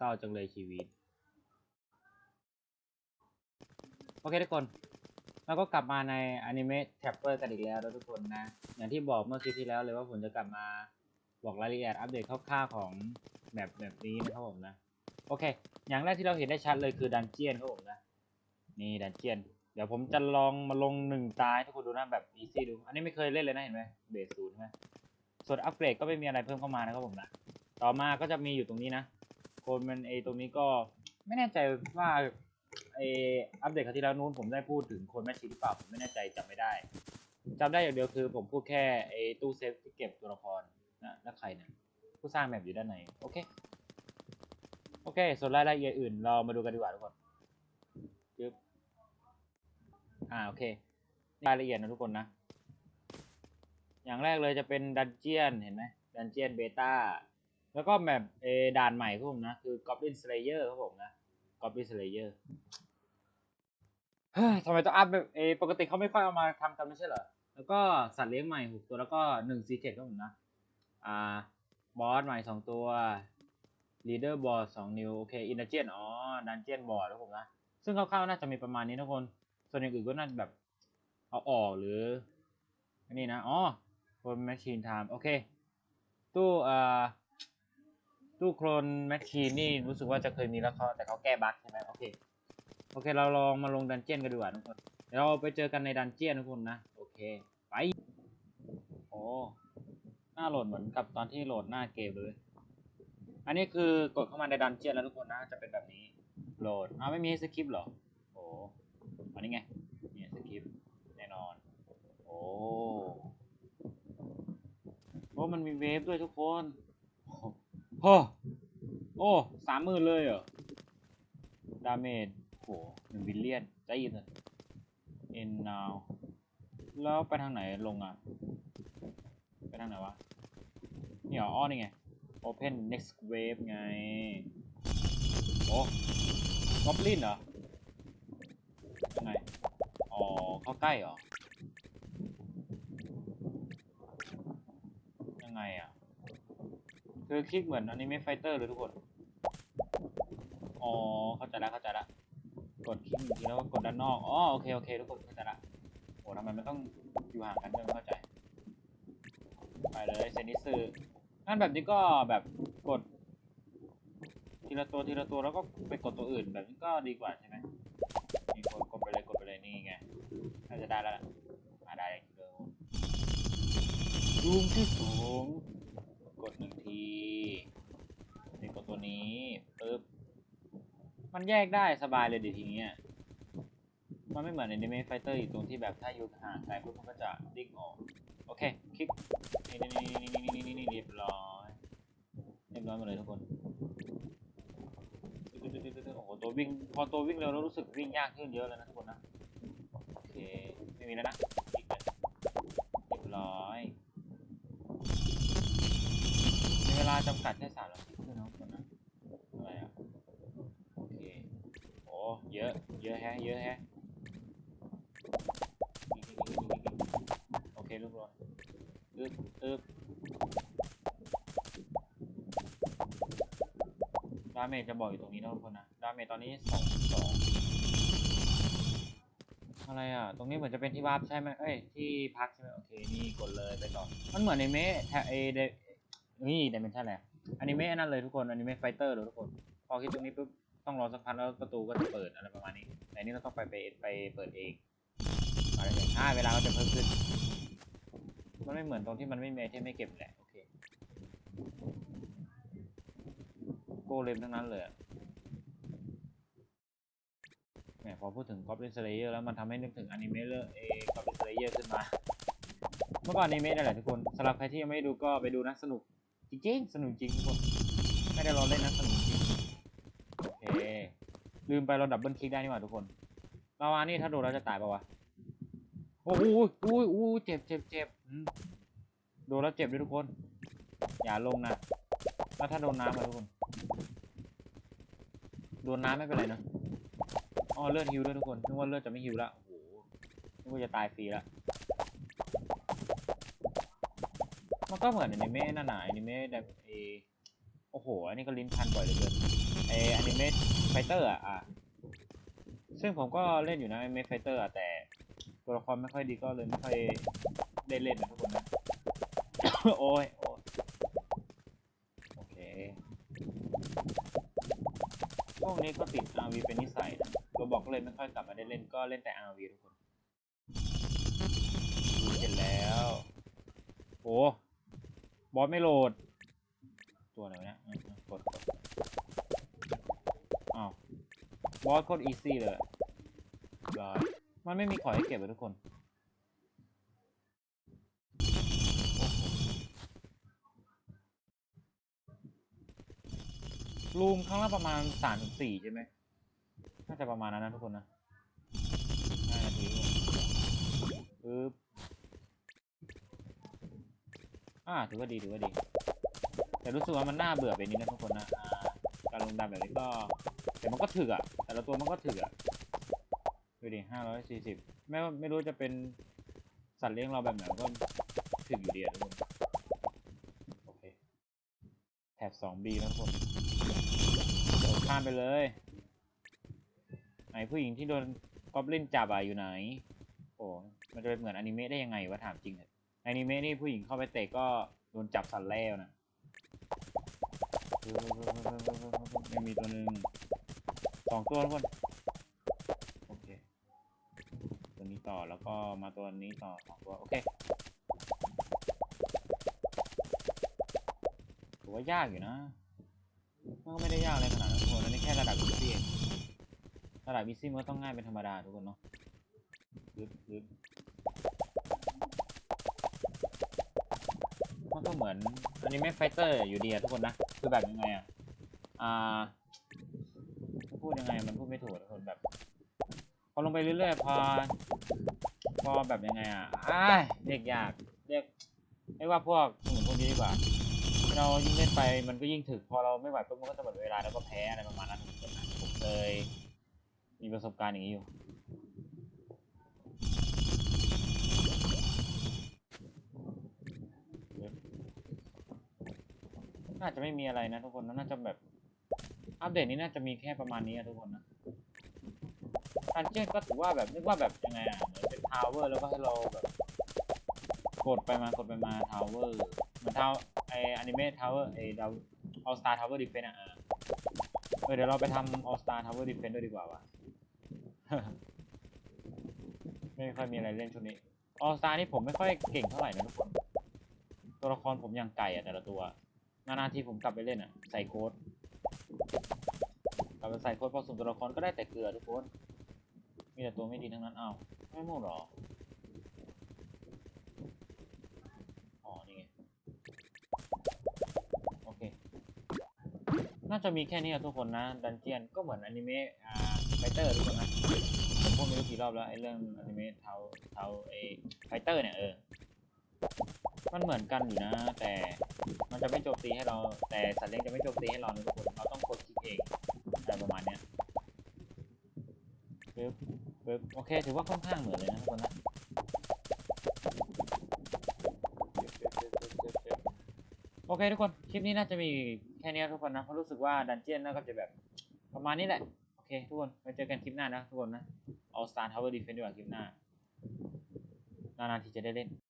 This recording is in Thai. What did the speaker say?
เศร้าจังเลยชีวิต โอเคทุกคนเราก็กลับมาในอนิเมะแท็ปเปอร์กันอีกแล้วทุกคนนะ อย่างที่บอกเมื่อคลิปที่แล้วเลยว่าผมจะกลับมาบอกรายละเอียดอัปเดตคร่าวๆของแบบแบบนี้นะครับผมนะ โอเค อย่างแรกที่เราเห็นได้ชัดเลยคือดันเจียนครับผมนะ นี่ดันเจียน เดี๋ยวผมจะลองมาลงหนึ่งตายทุกคนดูนะแบบอีซี่ดู อันนี้ไม่เคยเล่นเลยนะเห็นไหมเบสศูนย์ใช่ไหมส่วนอัปเกรดก็ไม่มีอะไรเพิ่มเข้ามานะครับผมนะ ต่อมาก็จะมีอยู่ตรงนี้นะ โคนมันเอตรงนี้ก็ไม่แน่ใจว่าไออัปเดตครั้งที่แล้วนู้นผมได้พูดถึงโคนแมชชีนหรือเปล่าผมไม่แน่ใจจำไม่ได้จำได้อย่างเดียวคือผมพูดแค่ไอตู้เซฟที่เก็บตัวละครนะแล้วใครเนี่ยผู้สร้างแมปอยู่ด้านในโอเคโอเค ส่วนรายละเอียดอื่นเรามาดูกันดีกว่าทุกคนปึ๊บอ่าโอเครายละเอียดนะทุกคนนะ อย่างแรกเลยจะเป็นดันเจียนเห็นไหมดันเจียนเบต้า แล้วก็แบบเอด่านใหม่ครับผมนะ คือ Goblin Slayer ครับผมนะ Goblin Slayer เฮ้ยทำไมต้องอัพแบบเอปกติเขาไม่ค่อยเอามาทำกันไม่ใช่เหรอ แล้วก็สัตว์เลี้ยงใหม่หกตัวแล้วก็หนึ่งซีเคทครับผมนะ อ่าบอสใหม่สองตัวลีดเดอร์บอร์ดสองนิวโอเคอินเดเจียนอ๋อดันเจียนบอร์ดครับผมนะ ซึ่งคร่าวๆน่าจะมีประมาณนี้ทุกคน ส่วนอย่างอื่นก็น่าจะแบบเอาออกหรืออันนี้นะ อ๋อบนแมชชีนไทม์โอเค ตู้อ่า ตู้โคลนแมชชีนนี่รู้สึกว่าจะเคยมีแล้วเขาแต่เขาแก้บั๊กใช่ไหมโอเคโอเค เราลองมาลงดันเจียนกันดีกว่าทุกคนเดี๋ยวเราไปเจอกันในดันเจียนทุกคนนะ โอเค ไป โอ้หน้าโหลดเหมือนกับตอนที่โหลดหน้าเกมเลย อันนี้คือกดเข้ามาในดันเจียนแล้วทุกคนนะจะเป็นแบบนี้โหลดอ้าวไม่มีให้สคริปต์เหรอโอ้อันนี้ไงเนี่ยสคริปต์แน่นอน โอ้โอ้มันมีเวฟด้วยทุกคน โอ้โอ้สามหมื่นเลยเหรอ ดาเมจโหหนึ่งบิลเลียนใจเย็นเลย in now แล้วไปทางไหนลงอะ ไปทางไหนวะ นี่เหรออ้อนี่ไง open next wave ไง โอ้กอบลินเหรอยังไงอ๋อ เข้าใกล้เหรอ ยังไงอะ คือคลิกเหมือนอนิเมะไฟเตอร์เลยทุกคน อ๋อ เข้าใจล้วเข้าใจล้วกดคลิกทีแล้วก็กดด้านนอก อ๋อ โอเค โอเค ทุกคนเข้าใจละโหทำไมมันต้องอยู่ห่างกันด้วยเข้าใจ ไปเลยเซนิสึงั้นแบบนี้ก็แบบกด ทีละตัวทีละตัวแล้วก็ไปกดตัวอื่นแบบนี้ก็ดีกว่าใช่ไหมนี่กดกดไปเลยกดไปเลยนี่ไงน่าจะได้แล้วล่ะอ่าได้เดิมซูมที่สูง กดหนึ่งทีนี่กดตัวนี้ปึ๊บมันแยกได้สบายเลยดิทีเนี้ยมันไม่เหมือนใน Anime Fighter อีกตรงที่แบบถ้าอยู่ห่างไกลปุ๊บมันก็จะดิ้งออก โอเค คลิก นี่นี่นี่นี่นี่นี่เรียบร้อยเรียบร้อยหมดเลยทุกคนโอ้โหตัววิ่งพอตัววิ่งเร็วแล้วรู้สึกวิ่งยากขึ้นเยอะเลยนะทุกคนนะ โอเค ไม่มีแล้วนะคลิกเลยเรียบร้อย จำกัดแค่สามนาทีเท่านั้นนนะอะไรอะโอเคโอ้เยอะ เยอะแฮะ เยอะแฮะ โอเคเรียบร้อยอึบอึบดาเมจจะบอกอยู่ตรงนี้นะทุกคนนะ ดาเมจตอนนี้สองสองอะไรอะ ตรงนี้เหมือนจะเป็นที่วาร์ปใช่ไหมเอ้ย ที่พักใช่ไหมโอเค นี่กดเลยไปต่อน มันเหมือนในเมะแทเอเด นี่ดิเมนชั่นแหละอนิเมะนั่นเลยทุกคนอนิเมะไฟเตอร์เลยทุกคน พอคลิกตรงนี้ปุ๊บต้องรอสักพักแล้วประตูก็จะเปิดอะไรประมาณนี้แต่นี่เราต้องไปไปไปเปิดเองอะไรอย่างเงี้ยเวลาก็จะเพิ่มขึ้น มันไม่เหมือนตรงที่มันไม่มีไอเทมไม่เก็บแหละโอเคโกเลมทั้งนั้นเลยแหมพอพูดถึง Goblin Slayer แล้วมันทำให้นึกถึงอนิเมะเรื่องเอ Goblin Slayer ขึ้นมา เมื่อก่อนอนิเมะนั่นแหละทุกคนสำหรับใครที่ยังไม่ด้ดูก็ไปดูนะสนุก จริงๆ สนุกจริงทุกคน ไม่ได้รอเล่นนะสนุกจริง โอเค ลืมไปเราดับเบิลคลิกได้นี่หว่าทุกคนลาวานี่ถ้าโดนแล้วจะตายปะวะ โอ้โหโอ้ยโอ้เจ็บเจ็บเจ็บโดนแล้วเจ็บด้วยทุกคน อย่าลงนะแล้วถ้าโดนน้ำอะทุกคน โดนน้ำไม่เป็นไรนะอ๋อเลือดฮิวด้วยทุกคนนึกว่าเลือดจะไม่ฮิวละโอ้โหนึกว่าจะตายฟรีละ ก็เหมือนอนิเมะนั่นน่ะอนิเมะแบบเอโอ้โห อันนี้ก็ลิ้นพันบ่อยเหลือเกินไออนิเมะไฟเตอร์อะ ซึ่งผมก็เล่นอยู่นะอนิเมะไฟเตอร์อะแต่ ตัวละครไม่ค่อยดีก็เลยไม่ค่อยได้เล่นนะทุกคนนะโอ้ยโอ้ยโอเคช่วงนี้ก็ติด RV เป็นนิสัยนะตัวบอกก็เลยไม่ค่อยกลับมาได้เล่นก็เล่นแต่ RV ทุกคนเสร็จแล้ว โอ้ บอสไม่โหลด ตัวไหนเนี่ยกดอ้าวบอสโคตรอีซี่เลยรอยมันไม่มีขอให้เก็บเลยทุกคน รูมครั้งละประมาณสามถึงสี่ใช่ไหม น่าจะประมาณนั้นนะทุกคนนะ อ่าถือว่าดีถือว่าดี แต่รู้สึกว่ามันน่าเบื่อไปนิดนะทุกคนนะอ่าการลงดำแบบนี้ก็ แต่มันก็ถึกอะ แต่ละตัวมันก็ถึกอะดูดิห้าร้อยสี่สิบไม่ไม่รู้จะเป็นสัตว์เลี้ยงเราแบบไหนก็ถึกอยู่ดีอะทุกคนโอเคแถบสองบีนะทุกคนโดดข้ามไปเลยไหนผู้หญิงที่โดนกอบลินจับอะอยู่ไหน โอ้มันจะเป็นเหมือนอนิเมะได้ยังไงวะถามจริงเถอะ อนิเมะนี่ผู้หญิงเข้าไปเตะก็โดนจับสัตว์แล้วนะยังมีตัวหนึ่งสองตัวทุกคนโอเคตัวนี้ต่อแล้วก็มาตัวนี้ต่อสองตัวโอเคถือว่ายากอยู่นะมันก็ไม่ได้ยากอะไรขนาดนั้นทุกคนอันนี้แค่ระดับอีซี่ระดับอีซี่มันก็ต้องง่ายเป็นธรรมดาทุกคนเนาะ ก็เหมือนอนิเมะไฟเตอร์อยู่ดีอะทุกคนนะคือแบบยังไงอะอ่าพูดยังไงมันพูดไม่ถูกทุกคนแบบพอลงไปเรื่อยๆพอพอแบบยังไงอะอ้าเรียกยากเรียกไม่ว่าพวกสมุนพวกนี้ดีกว่าเรายิ่งเล่นไปมันก็ยิ่งถึก พอเราไม่ไหวปุ๊บมันก็จะหมดเวลาแล้วก็แพ้อะไรประมาณนั้นผมเคยมีประสบการณ์อย่างนี้อยู่ น่าจะไม่มีอะไรนะทุกคนน่าจะแบบ อัปเดตนี้น่าจะมีแค่ประมาณนี้อะทุกคนนะดันเจียนก็ถือว่าแบบนึกว่าแบบยังไงอะเหมือนเป็นทาวเวอร์แล้วก็ให้เราแบบ กดไปมากดไปมาทาวเวอร์เหมือนทาวไออนิเมะทาวเวอร์ไอดาวออสตาทาวเวอร์ดิเฟนอะเออเออเดี๋ยวเราไปทำออสตาทาวเวอร์ดิเฟนด้วยดีกว่าวะไม่ค่อยมีอะไรเล่นช่วงนี้ออสตานี่ผมไม่ค่อยเก่งเท่าไหร่นะทุกคน ตัวละครผมยังไก่อะแต่ละตัว นานๆทีผมกลับไปเล่นอะ ใส่โค้ดกลับไปใส่โค้ดพอสุ่มตัวละครก็ได้แต่เกลือทุกคน มีแต่ตัวไม่ดีทั้งนั้น อ้าว ไม่หมดหรอ อ๋อ นี่ไง โอเค น่าจะมีแค่นี้ทุกคนนะ ดันเจียนก็เหมือนอนิเมะ อ่าไฟเตอร์ทุกคนนะผมพูดไม่รู้กี่รอบแล้วไอ้เรื่องอนิเมะเทาเทาไอ้ไฟเตอร์เนี่ยเออ มันเหมือนกันอยู่นะ แต่มันจะไม่โจมตีให้เรา แต่สัตว์เลี้ยงจะไม่โจมตีให้เรานะทุกคนเราต้องกดคลิกเองอะไรประมาณเนี้ยปึ๊บปึ๊บโอเคถือว่าค่อนข้างเหมือนเลยนะทุกคนนะโอเคทุกคน คลิปนี้น่าจะมีแค่นี้ทุกคนนะเพราะรู้สึกว่าดันเจียนน่าจะแบบประมาณนี้แหละ โอเคทุกคนไว้เจอกันคลิปหน้านะทุกคนนะ All Star Tower Defense ดีกว่าคลิปหน้านานๆทีจะได้เล่น